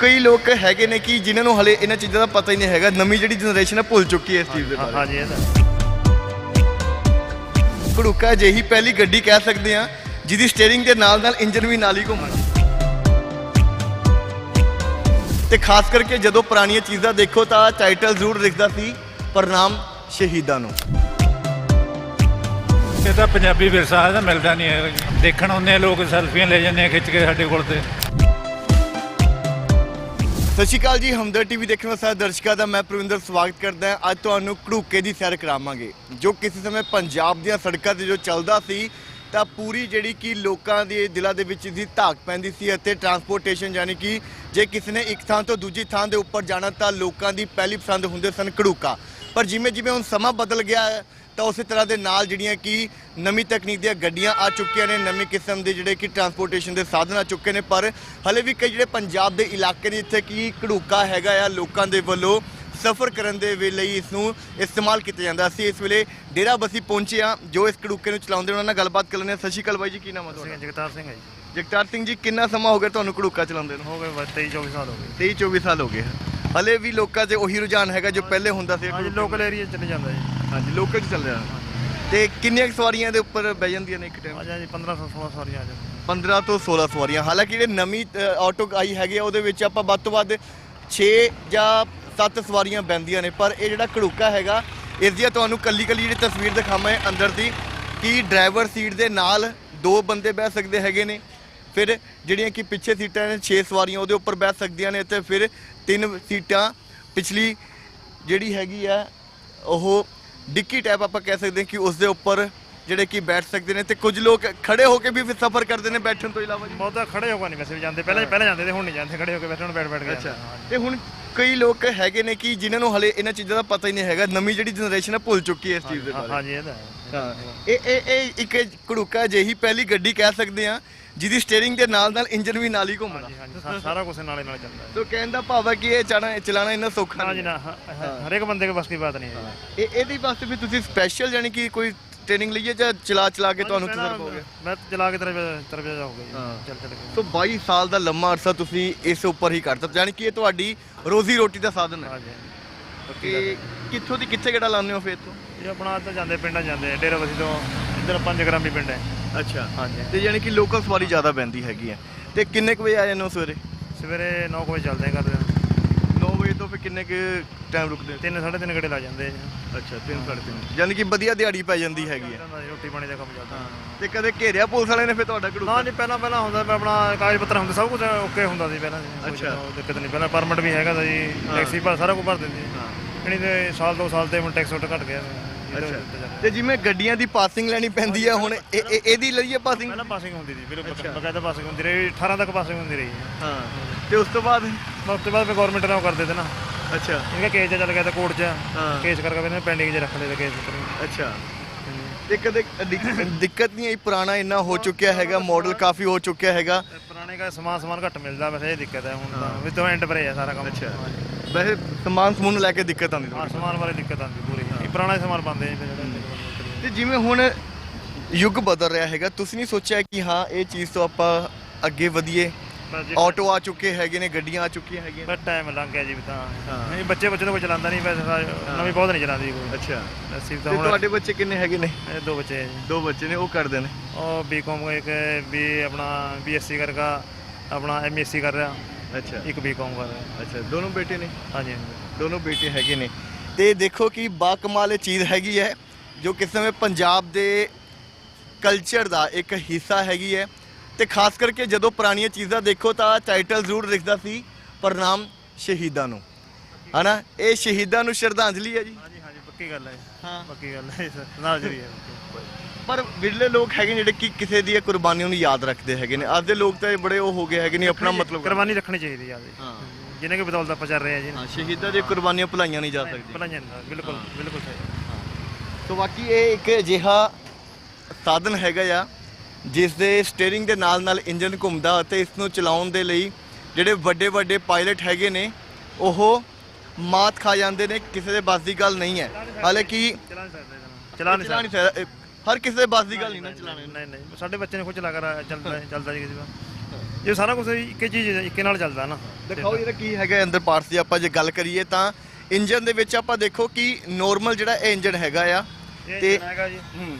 ਕਈ ਲੋਕ ਹੈਗੇ ਨੇ ਕਿ ਜਿਨ੍ਹਾਂ ਨੂੰ ਹਲੇ ਇਹਨਾਂ ਚੀਜ਼ਾਂ ਦਾ ਪਤਾ ਹੀ ਨਹੀਂ ਹੈਗਾ। ਨਵੀਂ ਜਿਹੜੀ ਜਨਰੇਸ਼ਨ ਹੈ ਭੁੱਲ ਚੁੱਕੀ ਹੈ ਇਸ ਚੀਜ਼ ਦੇ ਹਾਂ- ਬਾਰੇ। ਹਾਂਜੀ ਇਹ ਤਾਂ ਘੜੂਕਾ ਜਿਹੀ ਪਹਿਲੀ ਗੱਡੀ ਕਹਿ ਸਕਦੇ ਆ ਜਿਹਦੀ ਸਟੀਅਰਿੰਗ ਦੇ ਨਾਲ ਨਾਲ ਇੰਜਨ ਵੀ ਨਾਲ ਹੀ ਘੁੰਮਦਾ ਤੇ ਖਾਸ ਕਰਕੇ ਜਦੋਂ ਪੁਰਾਣੀਆਂ ਚੀਜ਼ਾਂ ਦੇਖੋ ਤਾਂ ਟਾਈਟਲ ਜ਼ਰੂਰ ਦਿਖਦਾ ਸੀ ਪ੍ਰਣਾਮ ਸ਼ਹੀਦਾਂ ਨੂੰ। ਇਹ ਤਾਂ ਪੰਜਾਬੀ ਵਿਰਸਾ ਇਹਦਾ ਮਿਲਦਾ ਨਹੀਂ ਹੈ। ਦੇਖਣ ਆਉਂਦੇ ਆ ਲੋਕ ਸੈਲਫੀਆਂ ਲੈ ਜਾਂਦੇ ਆ ਖਿੱਚ ਕੇ ਸਾਡੇ ਕੋਲ ਤੇ। ਸਤਿ ਸ਼੍ਰੀ ਅਕਾਲ ਜੀ, ਹਮਦਰ ਟੀਵੀ ਦੇਖਣ ਵਾਲੇ ਸਾਰੇ ਦਰਸ਼ਕਾਂ ਦਾ ਮੈਂ ਪ੍ਰਵਿੰਦਰ, ਸਵਾਗਤ ਕਰਦਾ ਹਾਂ। ਅੱਜ ਤੁਹਾਨੂੰ ਘੜੂਕੇ ਦੀ ਸੈਰ ਕਰਾਵਾਂਗੇ, ਜੋ ਕਿਸੇ ਸਮੇਂ ਪੰਜਾਬ ਦੀਆਂ ਸੜਕਾਂ ਤੇ ਜੋ ਚੱਲਦਾ ਸੀ, ਤਾਂ ਪੂਰੀ ਜਿਹੜੀ ਕਿ ਲੋਕਾਂ ਦੇ ਦਿਲਾਂ ਦੇ ਵਿੱਚ ਦੀ ਧਾਕ ਪੈਂਦੀ ਸੀ ਅਤੇ ਟਰਾਂਸਪੋਰਟੇਸ਼ਨ ਯਾਨੀ ਕਿ ਜੇ ਕਿਸੇ ਨੇ ਇੱਕ ਥਾਂ ਤੋਂ ਦੂਜੀ ਥਾਂ ਦੇ ਉੱਪਰ ਜਾਣਾ ਤਾਂ ਲੋਕਾਂ ਦੀ ਪਹਿਲੀ ਪਸੰਦ ਹੁੰਦੇ ਸਨ ਘੜੂਕਾ। ਪਰ ਜਿਵੇਂ ਜਿਵੇਂ ਹੁਣ ਸਮਾਂ ਬਦਲ ਗਿਆ ਹੈ ਤਾਂ ਉਸੇ ਤਰ੍ਹਾਂ ਦੇ ਨਾਲ ਜਿਹੜੀਆਂ ਕਿ ਨਵੀਂ ਤਕਨੀਕ ਦੀਆਂ ਗੱਡੀਆਂ ਆ ਚੁੱਕੀਆਂ ਨੇ ਨਵੀਂ ਕਿਸਮ ਦੇ ਜਿਹੜੇ ਕਿ ਟਰਾਂਸਪੋਰਟੇਸ਼ਨ ਦੇ ਸਾਧਨ ਆ ਚੁੱਕੇ ਨੇ ਪਰ ਹਲੇ ਵੀ ਕਈ ਜਿਹੜੇ ਪੰਜਾਬ ਦੇ ਇਲਾਕੇ ਨੇ ਜਿੱਥੇ ਕਿ ਘੜੂਕਾ ਹੈਗਾ ਆ ਲੋਕਾਂ ਦੇ ਵੱਲੋਂ ਸਫ਼ਰ ਕਰਨ ਦੇ ਵੇਲੇ ਹੀ ਇਸ ਨੂੰ ਇਸਤੇਮਾਲ ਕੀਤਾ ਜਾਂਦਾ। ਸੀ ਇਸ ਵੇਲੇ ਡੇਰਾ ਬਸੀ ਪਹੁੰਚੇ ਆ ਜੋ ਇਸ ਘੜੂਕੇ ਨੂੰ ਚਲਾਉਂਦੇ ਉਹਨਾਂ ਨਾਲ ਗੱਲਬਾਤ ਕਰ ਸਤਿ ਸ਼੍ਰੀ ਅਕਾਲ ਬਾਈ ਜੀ ਕੀ ਨਾਮ ਹੈ ਤੁਹਾਡਾ? ਜਗਤਾਰ ਸਿੰਘ ਹੈ ਜੀ। ਜਗਤਾਰ ਸਿੰਘ ਜੀ ਕਿੰਨਾ ਸਮਾਂ ਹੋ ਗਿਆ ਤੁਹਾਨੂੰ ਘੜੂਕਾ ਚਲਾਉਂਦੇ ਨੂੰ? ਹੋ ਗਏ ਬਸ 23 24 ਸਾਲ ਹੋ ਗਏ। 23 24 ਸਾਲ ਹੋ ਗਏ। ਹਲੇ ਵੀ ਲੋਕਾਂ 'ਚ ਉਹੀ ਰੁਝਾਨ ਹੈਗਾ ਜੋ ਪਹਿਲੇ ਹੁੰਦਾ ਸੀ ਹਾਂਜੀ ਲੋਕਲ ਏਰੀਆ ਚਲੇ ਜਾਂਦਾ ਜੀ। ਹਾਂਜੀ ਲੋਕਲ 'ਚ ਚੱਲ ਰਿਹਾ। ਤੇ ਕਿੰਨੀਆਂ ਕੁ ਸਵਾਰੀਆਂ ਦੇ ਉੱਪਰ ਬਹਿ ਜਾਂਦੀਆਂ ਨੇ ਇੱਕ ਟਾਈਮ ਆ ਜੀ 1500 16 ਸਾਰੀਆਂ ਆ ਜਾਂਦੀਆਂ। 15 ਤੋਂ 16 ਸਵਾਰੀਆਂ। ਹਾਲਾਂਕਿ ਜਿਹੜੇ ਨਵੀਂ ਅ, ਆਟੋ ਆਈ ਹੈਗੀ ਆ ਉਹਦੇ ਵਿੱਚ ਆਪਾਂ ਵੱਧ ਤੋਂ ਵੱਧ 6 ਜਾਂ 7 ਸਵਾਰੀਆਂ ਬੈੰਦੀਆਂ ਨੇ ਪਰ ਇਹ ਜਿਹੜਾ ਘੜੂਕਾ ਹੈਗਾ ਇਸ ਦੀਆਂ ਤੁਹਾਨੂੰ ਕੱਲੀ ਕੱਲੀ ਜਿਹੜੀ ਤਸਵੀਰ ਦਿਖਾਵਾਂ ਇਹ ਅੰਦਰ ਦੀ ਕਿ ਡਰਾਈਵਰ ਸੀਟ ਦੇ ਨਾਲ ਦੋ ਬੰਦੇ ਬਹਿ ਸਕਦੇ ਹੈਗੇ ਨੇ। ਫਿਰ ਜਿਹੜੀਆਂ ਕਿ ਪਿੱਛੇ ਸੀਟਾਂ ਨੇ 6 ਸਵਾਰੀਆਂ ਉਹਦੇ ਉੱਪਰ ਬਹਿ ਸਕਦੀਆਂ ਨੇ ਤੇ ਫਿਰ ਤਿੰਨ ਸੀਟਾਂ ਪਿਛਲੀ ਜਿਹੜੀ ਹੈਗੀ ਆ ਉਹ ਡਿੱਕੀ ਟਾਈਪ ਆਪਾਂ ਕਹਿ ਸਕਦੇ ਹਾਂ ਕਿ ਉਸ ਦੇ ਉੱਪਰ ਜਿਹੜੇ ਕਿ ਬੈਠ ਸਕਦੇ ਨੇ ਤੇ ਕੁਝ ਲੋਕ ਖੜੇ ਹੋ ਕੇ ਵੀ ਫਿਰ ਸਫ਼ਰ ਕਰਦੇ ਨੇ ਬੈਠਣ ਤੋਂ ਇਲਾਵਾ ਜੀ। ਬਹੁਤਾ ਖੜੇ ਹੋ ਕੇ ਨਹੀਂ ਵੈਸੇ ਵੀ ਜਾਂਦੇ ਪਹਿਲਾਂ ਪਹਿਲਾਂ ਜਾਂਦੇ ਤੇ ਹੁਣ ਨਹੀਂ ਜਾਂਦੇ ਖੜੇ ਹੋ ਕੇ ਹੁਣ ਬੈਠ ਬੈਠ ਕੇ ਅੱਛਾ। ਤੇ ਹੁਣ ਕਈ ਲੋਕ ਹੈਗੇ ਨੇ ਕਿ ਜਿਨ੍ਹਾਂ ਨੂੰ ਹਲੇ ਇਹਨਾਂ ਚੀਜ਼ਾਂ ਦਾ ਪਤਾ ਹੀ ਨਹੀਂ ਹੈਗਾ ਨਵੀਂ ਜਿਹੜੀ ਜਨਰੇਸ਼ਨ ਹੈ ਭੁੱਲ ਚੁੱਕੀ ਹੈ ਇਸ ਚੀਜ਼ ਦੇ ਹਾਂ- ਬਾਰੇ। ਹਾਂਜੀ ਇਹ ਤਾਂ ਹੈ। ਹਾਂ। ਇਹ ਇਹ ਇਹ ਇੱਕ ਘੜੂਕਾ ਜਿਹੀ ਪਹਿਲੀ ਗੱਡੀ ਕਹਿ ਸਕਦੇ ਆ ਜਿਹਦੀ ਸਟੀਅਰਿੰਗ ਦੇ ਨਾਲ ਨਾਲ ਇੰਜਨ ਵੀ ਨਾਲ ਹੀ ਘੁੰਮਦਾ। ਹਾਂਜੀ ਹਾਂਜੀ ਸਾ- ਸਾਰਾ ਕੁਝ ਨਾਲੇ ਨਾਲ ਚੱਲਦਾ ਹੈ। ਤੋ ਕਹਿਣ ਦਾ ਭਾਵ ਹੈ ਕਿ ਇਹ ਚਲਾਣਾ ਚਲਾਣਾ ਇੰਨਾ ਸੌਖਾ ਨਹੀਂ ਨਾ ਹ- ਹ- ਬੰਦੇ ਕੇ ਬਸ ਦੀ ਬਾਤ ਨਹੀਂ ਹੈ। ਇਹ ਇਹਦੇ ਵਾਸਤੇ ਵੀ ਤੁਸੀਂ ਸਪੈਸ਼ਲ ਯਾਨੀ ਕਿ ਕੋਈ ਟ੍ਰੇਨਿੰਗ ਲਈਏ ਜਾਂ ਚਲਾ ਚਲਾ ਕੇ ਤੁਹਾਨੂੰ ਤਜਰਬਾ ਹੋ ਗਿਆ? ਮੈਂ ਚਲਾ ਕੇ ਤਰਬੇ ਤਰਬੇ ਜਾ ਹੋ ਗਿਆ ਹਾਂ। ਜੀ ਚੱਲ ਚੱਲ। ਕੇ ਸੋ 22 ਸਾਲ ਦਾ ਲੰਮਾ ਅਰਸਾ ਤੁਸੀਂ ਇਸ ਉੱਪਰ ਹੀ ਕੱਢਤਾ। ਯਾਨੀ ਕਿ ਇਹ ਤੁਹਾਡੀ ਰੋਜ਼ੀ ਰੋਟੀ ਦਾ ਸਾਧਨ ਹੈ। ਹਾਂਜੀ ਕਿ ਕਿੱਥੋਂ ਦੀ ਕਿੱਥੇ ਕਿਹੜਾ ਲਾਉਂਦੇ ਹੋ ਫੇਰ ਤੋਂ ਇਹ ਆਪਣਾ ਤਾਂ ਜਾਂਦੇ ਪਿੰਡਾਂ ਜਾਂਦੇ ਡੇਰਾ ਬਸੀ ਤੋਂ ਇੱਧਰ ਪੰਜ ਗ੍ਰਾਮੀ ਪਿੰਡ ਹੈ। ਅੱਛਾ। ਹਾਂਜੀ। ਤੇ ਯਾਨੀ ਕਿ ਲੋਕਲ ਸਵਾਰੀ ਜ਼ਿਆਦਾ ਪੈਂਦੀ ਹੈਗੀ ਹੈ। ਤੇ ਕਿੰਨੇ ਕੁ ਵਜੇ ਆ ਜਾਂਦੇ ਹੋ ਸਵੇਰੇ? ਸਵੇਰੇ 9 ਵਜੇ ਚੱਲਦੇ ਆ ਕਰਦੇ 9 ਵਜੇ ਤੋਂ ਫਿਰ ਕਿੰਨੇ ਕੁ ਟਾਈਮ ਰੁਕਦੇ ਹੋ? ਤਿੰਨ ਸਾਢੇ ਤਿੰਨ ਘੜੇ ਲਾ ਜਾਂਦੇ ਆ ਅੱਛਾ 3 3:30 ਯਾਨੀ ਕਿ ਵਧੀਆ ਦਿਹਾੜੀ ਪੈ ਜਾਂਦੀ ਹੈਗੀ ਹੈ। ਦਾ ਰੋਟੀ ਪਾਣੀ ਦਾ ਕੰਮ ਚੱਲਦਾ। ਤੇ ਕਦੇ ਘੇਰਿਆ ਪੁਲਿਸ ਵਾਲੇ ਨੇ ਫਿਰ ਤੁਹਾਡਾ ਘੜੂ ਨਾ ਜੀ ਪਹਿਲਾਂ ਪਹਿਲਾਂ ਹੁੰਦਾ ਵੀ ਆਪਣਾ ਕਾਗਜ਼ ਪੱਤਰ ਹੁੰਦੇ ਸਭ ਕੁਝ ਓਕੇ ਹੁੰਦਾ ਸੀ ਪਹਿਲਾਂ ਕੋਈ ਅੱਛਾ। ਉਹ ਦਿੱਕਤ ਨਹੀਂ। ਪਹਿਲਾਂ ਪਰਮਿਟ ਵੀ ਹੈਗਾ ਜੀ ਟੈਕਸੀ ਪਰ ਸਾਰਾ ਕੁਝ ਭਰ ਦਿੰਦੇ ਹਾਂ। ਇਹਨੀ ਤੇ ਸਾਲ ਦੋ ਸਾਲ ਤੇ ਹੁਣ ਟੈਕਸ ਉੱਟ ਘਟ ਗਿਆ। ਤੇ ਜਿਵੇਂ ਗੱਡੀਆਂ ਦੀ ਪਾਸਿੰਗ ਲੈਣੀ ਪੈਂਦੀ ਹੈ ਹੁਣ ਇਹ- ਇਹ- ਇਹਦੀ ਲਈਏ ਪਾਸਿੰਗ ਪਹਿਲਾਂ ਪਾਸਿੰਗ ਹੁੰਦੀ ਸੀ ਫਿਰ ਅੱਛਾ। ਬਕਾਇਦਾ ਪਾਸਿੰਗ ਹੁੰਦੀ ਰਹੀ 18 ਤੱਕ ਪਾਸਿੰਗ ਹੁੰਦੀ ਰਹੀ। ਹਾਂ। ਤੇ ਉਸ ਤੋਂ ਬਾਅਦ? ਉਸ ਤੋਂ ਬਾਅਦ ਫਿਰ ਗਵਰਨਮੈਂਟ ਨੇ ਉਹ ਕਰ ਦਿੱਤੇ ਨਾ। ਅੱਛਾ। ਇਹਦਾ ਕੇਸ 'ਚ ਚੱਲ ਗਿਆ ਤਾਂ ਕੋਰਟ 'ਚ। ਹਾਂ। ਕੇਸ ਕਰਕੇ ਇਹਨੇ ਪੈਂਡਿੰਗ 'ਚ ਰੱਖ ਲਏ ਤੇ ਕੇਸ ਉੱਪਰ ਅੱਛਾ। ਤੇ ਕਦੇ ਦਿੱਕ- ਦਿੱਕਤ ਨਹੀਂ ਆਈ? ਪੁਰਾਣਾ ਇੰਨਾ ਹੋ ਚੁੱਕਿਆ ਹੈਗਾ ਮਾਡਲ ਕਾਫੀ ਹੋ ਚੁੱਕਿਆ ਹੈਗਾ। ਤੇ ਪੁਰਾਣੇ ਦਾ ਸਮਾਨ ਸਮਾਨ ਘੱਟ ਮਿਲਦਾ ਵੈਸੇ ਇਹ ਦਿੱਕਤ ਹੈ ਹੁਣ ਤਾਂ। ਵੀ ਤੋਂ ਐਂਡ ਪਰੇ ਹੈ ਸਾਰਾ ਕੰਮ। ਅੱਛਾ। ਵੈਸੇ ਸਮਾਨ ਸਮੂਨ ਲੈ ਕੇ ਦਿੱਕਤ ਆਉਂਦੀ ਹਾਂ। ਸਮਾਨ ਬਾਰੇ ਦਿੱਕਤ ਆਉਂਦੀ ਪੂਰੀ। ਪੁਰਾਣਾ ਸਮਾਨ ਪਾਉਂਦੇ ਨੇ ਫਿਰ ਤੇ ਜਿਵੇਂ ਹੁਣ ਯੁੱਗ ਬਦਲ ਰਿਹਾ ਹੈਗਾ ਤੁਸੀਂ ਨਹੀਂ ਸੋਚਿਆ ਕਿ ਹਾਂ ਇਹ ਚੀਜ਼ ਤੋਂ ਆਪਾਂ ਅੱਗੇ ਵਧੀਏ? ਆਟੋ ਆ ਚੁੱਕੇ ਹੈਗੇ ਨੇ ਗੱਡੀਆਂ ਆ ਚੁੱਕੀਆਂ ਹੈਗੀਆਂ। ਬਸ ਟਾਈਮ ਲੰਘ ਗਿਆ ਜੀ ਵੀ ਤਾਂ। ਨਹੀਂ ਬੱਚੇ ਬੱਚੇ ਤਾਂ ਕੋਈ ਚਲਾਉਂਦਾ ਨਹੀਂ ਵੈਸੇ ਸਾਰੇ ਨਵੀਂ ਬਹੁਤ ਨਹੀਂ ਚਲਾਉਂਦੀ ਕੋਈ। ਅੱਛਾ। ਅਸੀਂ ਤੇ ਤਾਂ ਹੁਣ ਤੁਹਾਡੇ ਬੱਚੇ ਕਿੰਨੇ ਹੈਗੇ ਨੇ? ਇਹ ਦੋ ਬੱਚੇ ਜੀ। ਦੋ ਬੱਚੇ ਨੇ ਉਹ ਕਰਦੇ ਨੇ? ਉਹ ਬੀਕਾਮ ਇੱਕ ਵੀ ਆਪਣਾ ਬੀਐਸਸੀ ਕਰਗਾ ਆਪਣਾ ਐਮਐਸਸੀ ਕਰ ਰਿਹਾ। ਅੱਛਾ। ਇੱਕ ਬੀਕਾਮ ਕਰ ਰਿਹਾ। ਅੱਛਾ ਦੋਨੋਂ ਬੇਟੇ ਨੇ? ਹਾਂਜੀ। ਦੋਨੋਂ ਬੇਟੇ ਹੈਗੇ ਨੇ। ਤੇ ਦੇਖੋ ਕਿ ਬਾ ਕਮਾਲ ਇਹ ਚੀਜ਼ ਹੈਗੀ ਹੈ ਜੋ ਕਿਸ ਸਮੇਂ ਪੰਜਾਬ ਦੇ ਕਲਚਰ ਦਾ ਇੱਕ ਹਿੱਸਾ ਹੈਗੀ ਹੈ। ਤੇ ਖਾਸ ਕਰਕੇ ਜਦੋਂ ਪੁਰਾਣੀਆਂ ਚੀਜ਼ਾਂ ਦੇਖੋ ਤਾਂ ਟਾਈਟਲ ਜ਼ਰੂਰ ਦਿਖਦਾ ਸੀ ਪ੍ਰਣਾਮ ਸ਼ਹੀਦਾਂ ਨੂੰ। ਹਨਾ? ਇਹ ਸ਼ਹੀਦਾਂ ਨੂੰ ਸ਼ਰਧਾਂਜਲੀ ਹੈ ਜੀ। ਹਾਂਜੀ ਹਾਂਜੀ ਪੱਕੀ ਗੱਲ ਹੈ। ਹਾਂ। ਪੱਕੀ ਗੱਲ ਹੈ ਨਾਲ ਜਰੀ ਹੈ ਪਰ ਵਿਰਲੇ ਲੋਕ ਹੈਗੇ ਜਿਹੜੇ ਕਿ ਕਿਸੇ ਦੀਆਂ ਕੁਰਬਾਨੀਆਂ ਨੂੰ ਯਾਦ ਰੱਖਦੇ ਹੈਗੇ ਨੇ। ਅੱਜ ਦੇ ਲੋਕ ਤਾਂ ਇਹ ਬੜੇ ਉਹ ਹੋ ਗਏ ਹੈਗੇ ਨੇ ਆਪਣਾ ਮਤਲਬ ਕੁਰਬਾਨੀ ਰੱਖਣੀ ਚਾਹੀਦੀ ਜੀ ਹਾਂ। ਜਿਹਨੇ ਕਿ ਬਦੌਲਤ ਆਪਾਂ ਚੱਲ ਰਹੇ ਆ ਜੀ। ਹਾਂ ਸ਼ਹੀਦਾਂ ਦੀਆਂ ਕੁਰਬਾਨੀਆਂ ਭੁਲਾਈਆਂ ਨਹੀਂ ਜਾ ਸਕਦੀਆਂ। ਭਲਾਈਆਂ ਨਾਲ, ਬਿਲਕੁਲ ਬਿਲਕੁਲ ਸਹੀ। ਸੋ ਬਾਕੀ ਇਹ ਇੱਕ ਅਜਿਹਾ ਸਾਧਨ ਹੈਗਾ ਆ ਜਿਸ ਦੇ ਸਟੀਅਰਿੰਗ ਦੇ ਨਾਲ ਨਾਲ ਇੰਜਨ ਘੁੰਮਦਾ ਅਤੇ ਇਸ ਨੂੰ ਚਲਾਉਣ ਦੇ ਲਈ ਜਿਹੜੇ ਵੱਡੇ ਵੱਡੇ ਪਾਇਲਟ ਹੈਗੇ ਨੇ ਉਹ ਮਾਤ ਖਾ ਜਾਂਦੇ ਨੇ ਕਿਸੇ ਦੇ ਬਸ ਦੀ ਗੱਲ ਨਹੀਂ ਹੈ। ਹਾਲਾਂਕਿ ਚਲਾ ਨਹੀਂ ਸਕਦੇ ਚਲਾ ਨਹੀਂ ਸਕਦੇ ਨਹੀਂ ਹਰ ਕਿਸੇ ਦੇ ਬਸ ਦੀ ਗੱਲ ਨਹੀਂ ਨਾ ਚਲਾਣੇ ਨਹੀਂ ਨਹੀਂ ਸਾਡੇ ਬੱਚੇ ਨੇ ਖੁਦ ਚਲਾ ਕਰ ਚੱਲਦਾ ਹੈ- ਚੱਲਦਾ ਜੀ ਕਿਸੇ ਦਾ ਇਹ ਸਾਰਾ ਕੁਝ ਇੱਕੇ ਚੀਜ਼ ਇੱਕੇ ਨਾਲ ਚੱਲਦਾ ਨਾ। ਦਿਖਾਓ ਇਹਦਾ ਕੀ ਹੈਗਾ ਅੰਦਰ ਪਾਰਟਸ ਦੀ ਆਪਾਂ ਜੇ ਗੱਲ ਕਰੀਏ ਤਾਂ ਇੰਜਨ ਦੇ ਵਿੱਚ ਆਪਾਂ ਦੇਖੋ ਕਿ ਨੋਰਮਲ ਜਿਹੜਾ ਇਹ ਇੰਜਨ ਹੈਗਾ ਆ ਤੇ ਇੰਜਣ ਹੈਗਾ ਜੀ। ਹੂੰ।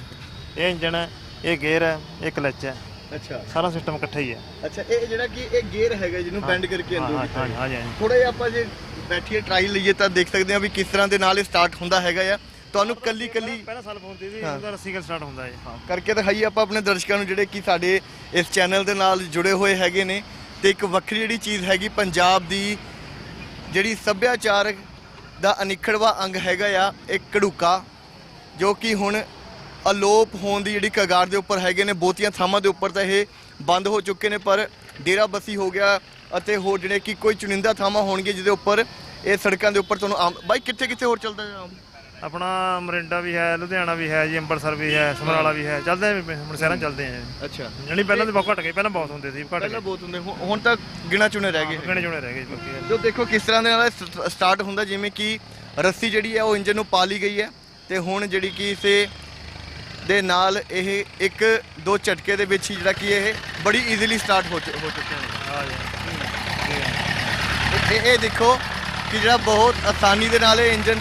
ਇਹ ਇੰਜਣ ਹੈ ਇਹ ਗੇਅਰ ਹੈ ਇਹ ਕਲਚ ਹੈ। ਅੱਛਾ। ਸਾਰਾ ਸਿਸਟਮ ਇਕੱਠਾ ਹੀ ਹੈ। ਅੱਛਾ ਇਹ ਜਿਹੜਾ ਕਿ ਇਹ ਗੇਅਰ ਹੈਗਾ ਜਿਹਨੂੰ ਬੈਂਡ ਕਰਕੇ ਅੰਦਰ ਕੀਤਾ ਹਾਂ ਹਾਂ ਥੋੜਾ ਜਿਹਾ ਆਪਾਂ ਜੇ ਬੈਠੀਏ ਟਰਾਈ ਲਈਏ ਤਾਂ ਦੇਖ ਸਕਦੇ ਹਾਂ ਵੀ ਕਿਸ ਤਰ੍ਹਾਂ ਦੇ ਨਾਲ ਇਹ ਸਟਾਰਟ ਹੁੰਦਾ ਹੈਗਾ ਆ। ਤੁਹਾਨੂੰ ਕੱਲੀ ਕੱਲੀ ਪਹਿਲਾਂ ਸਾਲ ਫੋਨ ਦੀ ਸੀ ਹਾਂ। ਉਹਦਾ ਰੱਸੀ ਗੱਲ ਸਟਾਰਟ ਹੁੰਦਾ ਹੈ ਕਰਕੇ ਦਿਖਾਈਏ ਆਪਾਂ ਆਪਣੇ ਦਰਸ਼ਕਾਂ ਨੂੰ ਜਿਹੜੇ ਕਿ ਸਾਡੇ ਇਸ ਚੈਨਲ ਦੇ ਨਾਲ ਜੁੜੇ ਹੋਏ ਹੈਗੇ ਨੇ ਤੇ ਇੱਕ ਵੱਖਰੀ ਜਿਹੜੀ ਚੀਜ਼ ਹੈਗੀ ਪੰਜਾਬ ਦੀ ਜਿਹੜੀ ਸੱਭਿਆਚਾਰ ਦਾ ਅਨਿਖੜਵਾ ਅੰਗ ਹੈਗਾ ਆ ਇੱਕ ਘੜੂਕਾ ਜੋ ਕਿ ਹੁਣ ਅਲੋਪ ਹੋਣ ਦੀ ਜਿਹੜੀ ਕਗਾਰ ਦੇ ਉੱਪਰ ਹੈਗੇ ਨੇ ਬਹੁਤੀਆਂ ਥਾਵਾਂ ਦੇ ਉੱਪਰ ਤਾਂ ਇਹ ਬੰਦ ਹੋ ਚੁੱਕੇ ਨੇ ਪਰ ਡੇਰਾ ਬਸੀ ਹੋ ਗਿਆ ਅਤੇ ਹੋਰ ਜਿਹੜੇ ਕਿ ਕੋਈ ਚੁਣਿੰਦਾ ਥਾਵਾਂ ਹੋਣਗੇ ਜਿਹਦੇ ਉੱਪਰ ਇਹ ਸੜਕਾਂ ਦੇ ਉੱਪਰ ਤੁਹਾਨੂੰ ਆਮ ਬਾਈ ਕਿੱਥੇ ਕਿੱਥੇ ਹੋਰ ਚੱਲਦਾ ਹੈ ਆਮ ਆਪਣਾ ਮਰਿੰਡਾ ਵੀ ਹੈ ਲੁਧਿਆਣਾ ਵੀ ਹੈ ਜੀ ਅੰਮ੍ਰਿਤਸਰ ਵੀ ਹੈ ਸਮਰਾਲਾ ਵੀ ਹੈ। ਚੱਲਦੇ ਆ ਹੁਣ ਸ਼ਹਿਰਾਂ ਚੱਲਦੇ ਆ ਅੱਛਾ। ਜਾਣੀ ਪਹਿਲਾਂ ਤਾਂ ਬਹੁਤ ਘਟ ਗਏ ਪਹਿਲਾਂ ਬਹੁਤ ਹੁੰਦੇ ਸੀ ਘਟ ਪਹਿਲਾਂ ਗਏ। ਬਹੁਤ ਹੁੰਦੇ ਹੁਣ ਹੁਣ ਤਾਂ ਗਿਣਾ ਚੁਣੇ ਰਹਿ ਗਏ। ਗਣੇ ਜੁਣੇ ਰਹਿ ਗਏ ਜੀ ਬਾਕੀ ਜੋ ਦੇਖੋ ਕਿਸ ਤਰ੍ਹਾਂ ਦੇ ਨਾਲ ਸਟਾਰਟ ਹੁੰਦਾ ਜਿਵੇਂ ਕਿ ਰੱਸੀ ਜਿਹੜੀ ਹੈ ਉਹ ਇੰਜਨ ਨੂੰ ਪਾ ਲਈ ਗਈ ਹੈ ਤੇ ਹੁਣ ਜਿਹੜੀ ਕਿ ਇਸੇ ਦੇ ਨਾਲ ਇਹ ਇੱਕ ਦੋ ਝਟਕੇ ਦੇ ਵਿੱਚ ਹੀ ਜਿਹੜਾ ਕਿ ਇਹ ਬੜੀ ਈਜ਼ੀਲੀ ਸਟਾਰਟ ਹੋ ਚੁ- ਹੋ ਚੁੱਕੇ ਹਾਂ ਜੀ। ਇਹ ਇਹ ਦੇਖੋ ਕਿ ਜਿਹੜਾ ਬਹੁਤ ਆਸਾਨੀ ਦੇ ਨਾਲ ਇਹ ਇੰਜਨ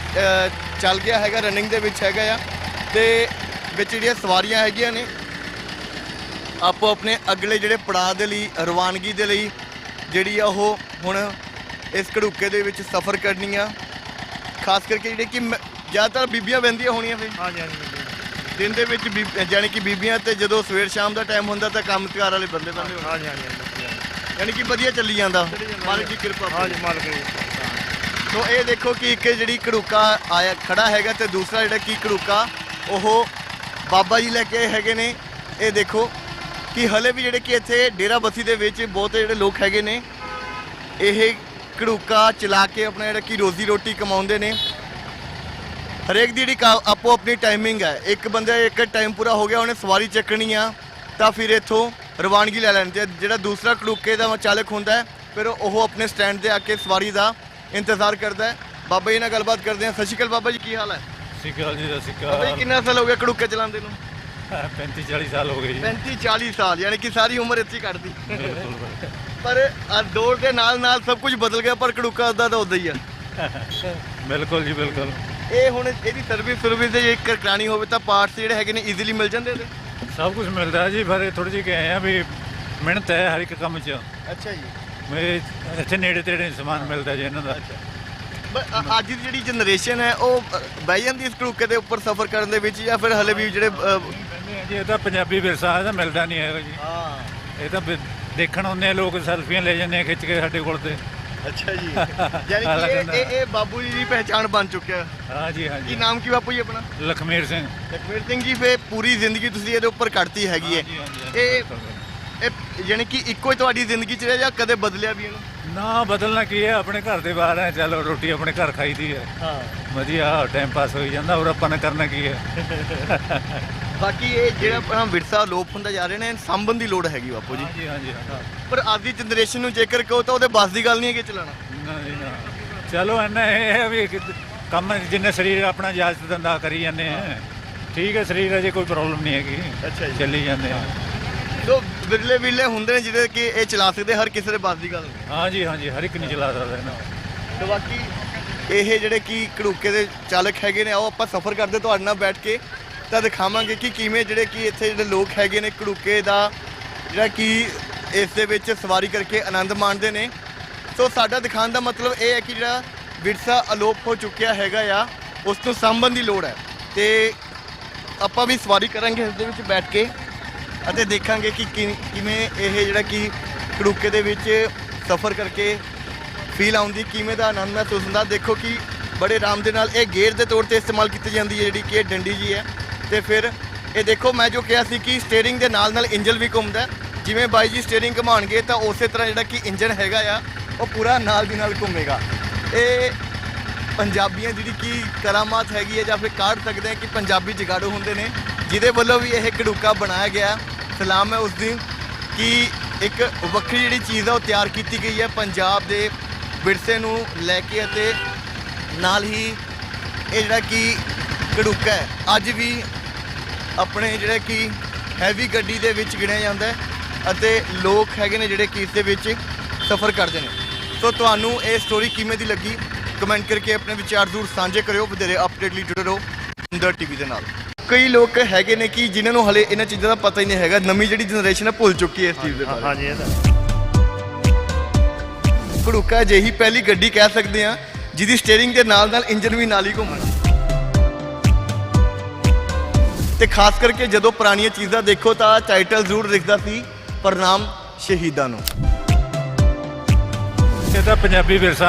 ਚੱਲ ਗਿਆ ਹੈਗਾ ਰਨਿੰਗ ਦੇ ਵਿੱਚ ਹੈਗਾ ਆ। ਤੇ ਵਿੱਚ ਜਿਹੜੀਆਂ ਸਵਾਰੀਆਂ ਹੈਗੀਆਂ ਨੇ ਆਪੋ ਆਪਣੇ ਅਗਲੇ ਜਿਹੜੇ ਪੜਾਅ ਦੇ ਲਈ ਰਵਾਨਗੀ ਦੇ ਲਈ ਜਿਹੜੀ ਆ ਉਹ ਹੁਣ ਇਸ ਘੜੂਕੇ ਦੇ ਵਿੱਚ ਸਫ਼ਰ ਕਰਨੀ ਆ ਖਾਸ ਕਰਕੇ ਜਿਹੜੇ ਕਿ ਜ਼ਿਆਦਾਤਰ ਬੀਬੀਆਂ ਬਹਿੰਦੀਆਂ ਹੋਣੀਆਂ ਫਿਰ। ਹਾਂ ਜੀ ਹਾਂ ਜੀ ਦਿਨ ਦੇ ਵਿੱਚ ਜਾਣੀ ਕਿ ਬੀਬੀਆਂ ਤੇ ਜਦੋਂ ਸਵੇਰ ਸ਼ਾਮ ਦਾ ਟਾਈਮ ਹੁੰਦਾ ਤਾਂ ਕੰਮਕਾਰ ਵਾਲੇ ਬੰਦੇ ਬੰਦੇ ਹੋਣ। ਹਾਂ ਜੀ ਹਾਂ ਜੀ ਹਾਂ ਜੀ ਯਾਨੀ ਕਿ ਵਧੀਆ ਚੱਲੀ ਜਾਂਦਾ। ਮਾਲਕ ਦੀ ਕਿਰਪਾ ਹਾਂ ਜੀ ਮਾਲਕ ਜੀ ਸੋ ਇਹ ਦੇਖੋ ਕਿ ਇੱਕ ਜਿਹੜੀ ਘੜੂਕਾ ਆਇਆ, ਖੜਾ ਹੈਗਾ ਤੇ ਦੂਸਰਾ ਜਿਹੜਾ ਕੀ ਘੜੂਕਾ, ਉਹ ਬਾਬਾ ਜੀ ਲੈ ਕੇ ਹੈਗੇ ਨੇ। ਇਹ ਦੇਖੋ ਕਿ ਹਲੇ ਵੀ ਜਿਹੜੇ ਕਿ ਇੱਥੇ ਡੇਰਾ ਬੱਸੀ ਦੇ ਵਿੱਚ ਬਹੁਤ ਜਿਹੜੇ ਲੋਕ ਹੈਗੇ ਨੇ, ਇਹ ਘੜੂਕਾ ਚਲਾ ਕੇ ਆਪਣਾ ਜਿਹੜਾ ਕਿ ਰੋਜ਼ੀ ਰੋਟੀ ਕਮਾਉਂਦੇ ਨੇ। ਹਰੇਕ ਦੀ ਜਿਹੜੀ ਕਾ- ਆਪੋ ਆਪਣੀ ਟਾਈਮਿੰਗ ਹੈ। ਇੱਕ ਬੰਦਾ ਇੱਕ ਟਾਈਮ ਪੂਰਾ ਹੋ ਗਿਆ, ਉਹਨੇ ਸਵਾਰੀ ਚੱਕਣੀ ਆ, ਤਾਂ ਫਿਰ ਇੱਥੋਂ ਰਵਾਨਗੀ ਲੈ ਲੈਣੀ ਤੇ ਜਿਹੜਾ ਦੂਸਰਾ ਕੜੂਕੇ ਦਾ ਚਾਲਕ ਹੁੰਦਾ ਫਿਰ ਉਹ ਆਪਣੇ ਸਟੈਂਡ ਤੇ ਆ ਕੇ ਸਵਾਰੀ ਦਾ ਇੰਤਜ਼ਾਰ ਕਰਦਾ ਹੈ। ਬਾਬਾ ਜੀ ਨਾਲ ਗੱਲਬਾਤ ਕਰਦੇ ਹਾਂ। ਸਤਿ ਸ਼੍ਰੀ ਅਕਾਲ ਬਾਬਾ ਜੀ ਕੀ ਹਾਲ ਹੈ? ਸਿੱਕਾ ਜੀ ਦਾ ਬਾਬਾ ਜੀ ਕਿੰਨਾ ਸਾਲ ਹੋ ਗਿਆ ਘੜੂਕੇ ਚਲਾਉਂਦੇ ਨੂੰ? 35 40 ਸਾਲ ਹੋ ਗਏ ਜੀ। 35 40 ਸਾਲ ਯਾਨੀ ਕਿ ਸਾਰੀ ਉਮਰ ਇੱਥੇ ਹੀ ਕੱਢਦੀ। ਬਿਲਕੁਲ ਪਰ ਆਹ ਦੌੜ ਦੇ ਨਾਲ ਨਾਲ ਸਭ ਕੁਝ ਬਦਲ ਗਿਆ ਪਰ ਉਦਾਂ ਦਾ ਉਦਾਂ ਹੀ ਆ। ਬਿਲਕੁਲ ਜੀ ਬਿਲਕੁਲ। ਇਹ ਹੁਣ ਇਹਦੀ ਸਰਵਿਸ ਸਰਵਿਸ ਜੇ ਕਰਾਣੀ ਹੋਵੇ ਤਾਂ ਪਾਰਟਸ ਜਿਹੜੇ ਹੈਗੇ ਨੇ ਈਜ਼ੀਲੀ ਮਿਲ ਜਾਂਦੇ ਇਹਦੇ? ਸਭ ਕੁਝ ਮਿਲਦਾ ਜੀ ਪਰ ਥੋੜੀ ਜਿਹੀ ਕਹੇ ਆ ਵੀ ਮਿਹਨਤ ਹੈ ਹਰ ਇੱਕ ਕੰਮ 'ਚ। ਅੱਛਾ ਜੀ। ਮੇਰੇ ਇੱਥੇ ਨੇੜੇ ਤੇੜੇ ਸਮਾਨ ਮਿਲਦਾ ਜੀ ਇਹਨਾਂ ਦਾ। ਅੱਜ ਦੀ ਜਿਹੜੀ ਜਨਰੇਸ਼ਨ ਹੈ ਉਹ ਅ, ਬਹਿ ਜਾਂਦੀ ਇਸ ਘੜੂਕੇ ਦੇ ਉੱਪਰ ਸਫ਼ਰ ਕਰਨ ਦੇ ਵਿੱਚ ਜਾਂ ਫਿਰ ਹਲੇ ਵੀ ਜਿਹੜੇ ਅ, ਕਹਿੰਦੇ ਆ ਜੀ ਇਹ ਤਾਂ ਪੰਜਾਬੀ ਵਿਰਸਾ ਹੈ ਤਾਂ ਮਿਲਦਾ ਨਹੀਂ ਹੈਗਾ ਜੀ। ਹਾਂ। ਇਹ ਤਾਂ ਵੀ ਦੇਖਣ ਆਉਂਦੇ ਆ ਲੋਕ ਸੈਲਫੀਆਂ ਲੈ ਜਾਂਦੇ ਆ ਖਿੱਚ ਕੇ ਸਾਡੇ ਕੋਲ ਤੇ। ਅੱਛਾ ਜੀ। ਯਾਨੀ ਕਿ ਇਹ- ਇਹ ਇਹ ਬਾਬੂ ਜੀ ਦੀ ਪਹਿਚਾਣ ਬਣ ਚੁੱਕਿਆ। ਹਾਂ ਜੀ ਹਾਂ ਕੀ ਜੀ ਨਾਮ ਕੀ ਬਾਪੂ ਜੀ ਆਪਣਾ? ਲਖਮੀਰ ਸਿੰਘ। ਲਖਵੀਰ ਸਿੰਘ ਜੀ ਫੇ ਪੂਰੀ ਜ਼ਿੰਦਗੀ ਤੁਸੀਂ ਇਹਦੇ ਉੱਪਰ ਕੱਢਤੀ ਹੈਗੀ ਹੈ। ਇਹ ਬਿਲਕੁਲ। ਇਹ ਯਾਨੀ ਕਿ ਇੱਕੋ ਹੀ ਤੁਹਾਡੀ ਜ਼ਿੰਦਗੀ ਚ ਰਿਹਾ ਜਾਂ ਕਦੇ ਬਦਲਿਆ ਵੀ ਇਹਨੂੰ? ਨਾ ਬਦਲਣਾ ਕੀ ਹੈ? ਆਪਣੇ ਘਰ ਦੇ ਬਾਹਰ ਹੈ ਚਲੋ ਰੋਟੀ ਆਪਣੇ ਘਰ ਖਾਈਦੀ ਹੈ। ਹਾਂ। ਵਧੀਆ ਟਾਈਮ ਪਾਸ ਹੋਈ ਜਾਂਦਾ ਹੋਰ ਆਪਾਂ ਨੇ ਕਰਨਾ ਕੀ ਹੈ? ਬਾਕੀ ਇਹ ਜਿਹੜਾ ਆਪਣਾ ਵਿਰਸਾ ਲੋਪ ਹੁੰਦਾ ਜਾ ਰਿਹਾ ਨੇ ਸਾਂਭਣ ਦੀ ਲੋੜ ਹੈਗੀ ਬਾਪੂ ਜੀ। ਹਾਂ ਜੀ ਹਾਂ। ਪਰ ਅੱਜ ਦੀ ਜਨਰੇਸ਼ਨ ਨੂੰ ਜੇਕਰ ਕਹੋ ਤਾਂ ਉਹਦੇ ਬਸ ਦੀ ਗੱਲ ਨਹੀਂ ਹੈ ਕਿ ਚਲਾਣਾ ਨਾ ਜੀ ਨਾ। ਚਲੋ ਇੰਨਾ ਇਹ ਹੈ ਵੀ ਕਿ ਕੰਮ ਜਿੰਨੇ ਸਰੀਰ ਆਪਣਾ ਇਜਾਜ਼ਤ ਦਿੰਦਾ ਕਰੀ ਜਾਂਦੇ ਆ। ਠੀਕ ਹੈ ਸਰੀਰ ਅਜੇ ਕੋਈ ਪ੍ਰੋਬਲਮ ਨਹੀਂ ਹੈਗੀ। ਅੱਛਾ ਜੀ। ਚੱਲੀ ਜਾਂਦੇ ਆ। ਵਿਰਲੇ ਵਿਰਲੇ ਹੁੰਦੇ ਨੇ ਜਿਹਦੇ ਕਿ ਇਹ ਚਲਾ ਸਕਦੇ ਹਰ ਕਿਸੇ ਦੇ ਬਸ ਦੀ ਗੱਲ ਨਹੀਂ ਹਾਂ। ਜੀ ਹਾਂ ਜੀ ਹਰ ਇੱਕ ਨਹੀਂ ਚਲਾ ਸਕਦਾ ਇਹਨਾਂ ਤੇ ਬਾਕੀ ਇਹ ਜਿਹੜੇ ਕੀ ਘੜੂਕੇ ਦੇ ਚਾਲਕ ਹੈਗੇ ਨੇ ਆਓ ਆਪਾਂ ਸਫ਼ਰ ਕਰਦੇ ਤੁਹਾਡੇ ਨਾਲ ਬੈਠ ਕੇ ਤਾਂ ਦਿਖਾਵਾਂਗੇ ਕਿ ਕਿਵੇਂ ਜਿਹੜੇ ਕੀ ਇੱਥੇ ਜਿਹੜੇ ਲੋਕ ਹੈਗੇ ਨੇ ਘੜੂਕੇ ਦਾ ਜਿਹੜਾ ਕਿ ਇਸ ਦੇ ਵਿੱਚ ਸਵਾਰੀ ਕਰਕੇ ਆਨੰਦ ਮਾਣਦੇ ਨੇ। ਸੋ ਸਾਡਾ ਦਿਖਾਉਣ ਦਾ ਮਤਲਬ ਇਹ ਹੈ ਕਿ ਜਿਹੜਾ ਵਿਰਸਾ ਅਲੋਪ ਹੋ ਚੁੱਕਿਆ ਹੈਗਾ ਆ ਉਸ ਸਾਂਭਣ ਦੀ ਲੋੜ ਹੈ। ਤੇ ਆਪਾਂ ਵੀ ਸਵਾਰੀ ਕਰਾਂਗੇ ਇਸ ਦੇ ਵਿੱਚ ਬੈਠ ਕੇ। ਅਤੇ ਦੇਖਾਂਗੇ ਕਿ ਕਿ- ਕਿਵੇਂ ਇਹ ਜਿਹੜਾ ਕਿ ਕੜੂਕੇ ਦੇ ਵਿੱਚ ਸਫ਼ਰ ਕਰਕੇ ਫੀਲ ਆਉਂਦੀ, ਕਿਵੇਂ ਦਾ ਆਨੰਦ ਮਹਿਸੂਸ ਹੁੰਦਾ। ਦੇਖੋ ਕਿ ਬੜੇ ਆਰਾਮ ਦੇ ਨਾਲ ਇਹ ਗੇਅਰ ਦੇ ਤੌਰ ਤੇ ਇਸਤੇਮਾਲ ਕੀਤੀ ਜਾਂਦੀ ਹੈ, ਜਿਹੜੀ ਕਿ ਇਹ ਡੰਡੀ ਜੀ ਹੈ। ਤੇ ਫਿਰ ਇਹ ਦੇਖੋ, ਮੈਂ ਜੋ ਕਿਹਾ ਸੀ ਕਿ ਸਟੀਅਰਿੰਗ ਦੇ ਨਾਲ ਨਾਲ ਇੰਜਨ ਵੀ ਘੁੰਮਦਾ ਹੈ। ਜਿਵੇਂ ਬਾਈ ਜੀ ਸਟੀਅਰਿੰਗ ਘੁਮਾਉਣਗੇ, ਤਾਂ ਉਸੇ ਤਰ੍ਹਾਂ ਜਿਹੜਾ ਕਿ ਇੰਜਨ ਹੈਗਾ ਆ, ਉਹ ਪੂਰਾ ਨਾਲ ਦੀ ਨਾਲ ਘੁੰਮੇਗਾ। ਇਹ ਪੰਜਾਬੀਆਂ ਜਿਹੜੀ ਕਿ ਕਰਾਮਾਤ ਹੈਗੀ ਹੈ ਜਾਂ ਫਿਰ ਕਾਢ ਸਕਦੇ ਆ ਕਿ ਪੰਜਾਬੀ ਜਗਾੜੂ ਹੁੰਦੇ ਨੇ। ਜਿਹਦੇ ਵੱਲੋਂ ਵੀ ਇਹ ਘੜੂਕਾ ਬਣਾਇਆ ਗਿਆ ਸਲਾਮ ਹੈ ਉਸ ਦਿਨ ਕਿ ਇੱਕ ਵੱਖਰੀ ਜਿਹੜੀ ਚੀਜ਼ ਆ ਉਹ ਤਿਆਰ ਕੀਤੀ ਗਈ ਹੈ। ਪੰਜਾਬ ਦੇ ਵਿਰਸੇ ਨੂੰ ਲੈ ਕੇ ਅਤੇ ਨਾਲ ਹੀ ਇਹ ਜਿਹੜਾ ਕਿ ਘੜੂਕਾ ਹੈ, ਅੱਜ ਵੀ ਆਪਣੇ ਜਿਹੜਾ ਕਿ ਹੈਵੀ ਗੱਡੀ ਦੇ ਵਿੱਚ ਗਿਣਿਆ ਜਾਂਦਾ ਅਤੇ ਲੋਕ ਹੈਗੇ ਨੇ ਜਿਹੜੇ ਕਿ ਇਸ ਦੇ ਵਿੱਚ ਸਫ਼ਰ ਕਰਦੇ ਨੇ। ਸੋ ਤੁਹਾਨੂੰ ਇਹ ਸਟੋਰੀ ਕਿਵੇਂ ਦੀ ਲੱਗੀ? ਕਮੈਂਟ ਕਰਕੇ ਆਪਣੇ ਵਿਚਾਰ ਜ਼ਰੂਰ ਸਾਂਝੇ ਕਰਿਓ। ਵਧੇਰੇ ਅਪਡੇਟ ਲਈ ਜੁੜੇ ਰਹੋ। ਹਮਦਰ ਟੀਵੀ ਦੇ ਨਾਲ। ਕਈ ਲੋਕ ਹੈਗੇ ਨੇ ਕਿ ਜਿਨ੍ਹਾਂ ਨੂੰ ਹਲੇ ਇਹਨਾਂ ਚੀਜ਼ਾਂ ਦਾ ਪਤਾ ਹੀ ਨਹੀਂ ਹੈਗਾ। ਨਵੀਂ ਜਿਹੜੀ ਜਨਰੇਸ਼ਨ ਹੈ ਭੁੱਲ ਚੁੱਕੀ ਹੈ ਇਸ ਚੀਜ਼ ਦੇ ਹਾਂ- ਬਾਰੇ। ਹਾਂਜੀ ਇਹ ਤਾਂ ਘੜੂਕਾ ਜਿਹੀ ਪਹਿਲੀ ਗੱਡੀ ਕਹਿ ਸਕਦੇ ਆ ਜਿਹਦੀ ਸਟੀਅਰਿੰਗ ਦੇ ਨਾਲ ਨਾਲ ਇੰਜਨ ਵੀ ਨਾਲ ਹੀ ਘੁੰਮਦਾ ਤੇ ਖਾਸ ਕਰਕੇ ਜਦੋਂ ਪੁਰਾਣੀਆਂ ਚੀਜ਼ਾਂ ਦੇਖੋ ਤਾਂ ਟਾਈਟਲ ਜ਼ਰੂਰ ਦਿਖਦਾ ਸੀ ਪ੍ਰਣਾਮ ਸ਼ਹੀਦਾਂ ਨੂੰ। ਇਹ ਤਾਂ ਪੰਜਾਬੀ ਵਿਰਸਾ